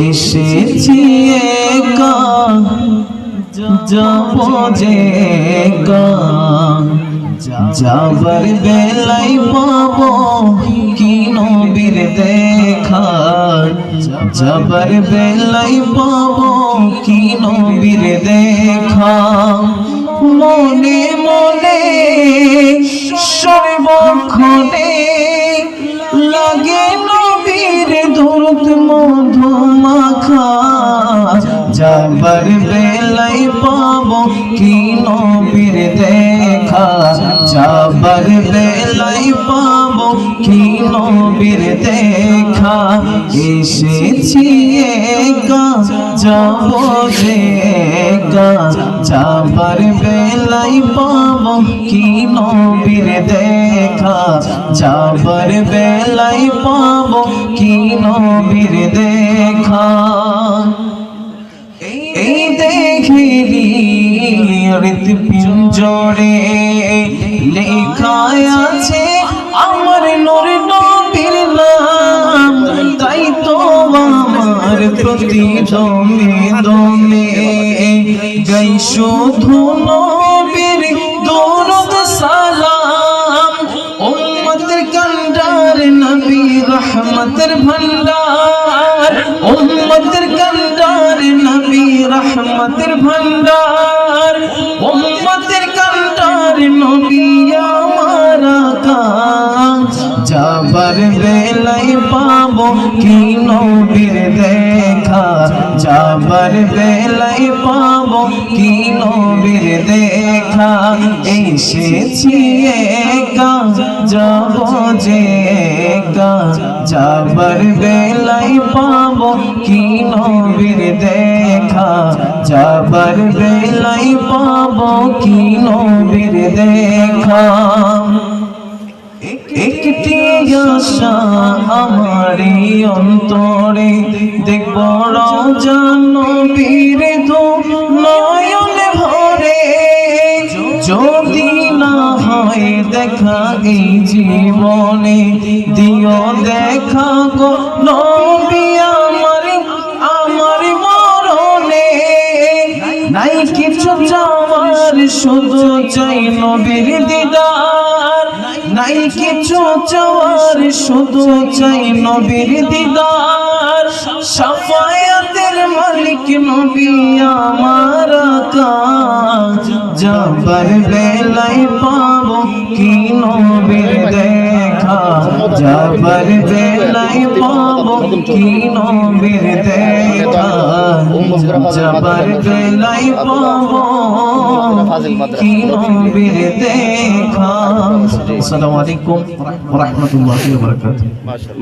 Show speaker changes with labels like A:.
A: এসেছি একা যাব যে যাবার বেলাই পাবো কি নবীর দেখা? যাবার বেলাই পাবো কি নবীর দেখা? মনে মনে সর্বক্ষণে মাখা। যাবার বেলাই পাবো কি নবীর দেখা। যাবার বেলাই পাবো কি নবীর দেখা। এসেছি একা, যাব যে একা। যাবার বেলাই পাবো কি নবীর দেখা। যাবার বেলাই পাবো কি নবীর দেখা। পিঞ্জরে লেখা আছে আমার নূর নবীর নাম। তাই তো আমার প্রতি দমে দমে গাই শুধু নবীর দৌলত সালাম। উম্মতের কান্ডার নবী রহমতের ভান্ডার উম্মতের নবী রহমতের ভান্ডার নবী কাজ যাবার বেলাই পাবো কি নবীর দেখা? যাবার বেলাই পাবো কি নবীর দেখা? এসেছি একা, যাব যে একা যাবার বেলাই পাবো কি নবীর দেখা? যাবার বেলাই পাবো কি নবীর দেখা? একটি আশা আমারই অন্তরে, দেখব জানবীর দু নয়ন ভরে। যদি না হয় দেখা এই জীবনে দিও দেখা গো নবী আমার আমার মরণে। নাই কিছু চাওয়ার, শুধু চাই নবীর দিদার। নাই কিছু চাওয়ার, শুধু চাই নবীর দিদার। সাফায়াতের মালিক নবী আমার। যাবার নাই পাবো কি নবীর দেখা যাবার নাই পাবো কি নবীর দেখা আসসালামু আলাইকুম ওয়া রাহমাতুল্লাহি ওয়া বারাকাতুহু।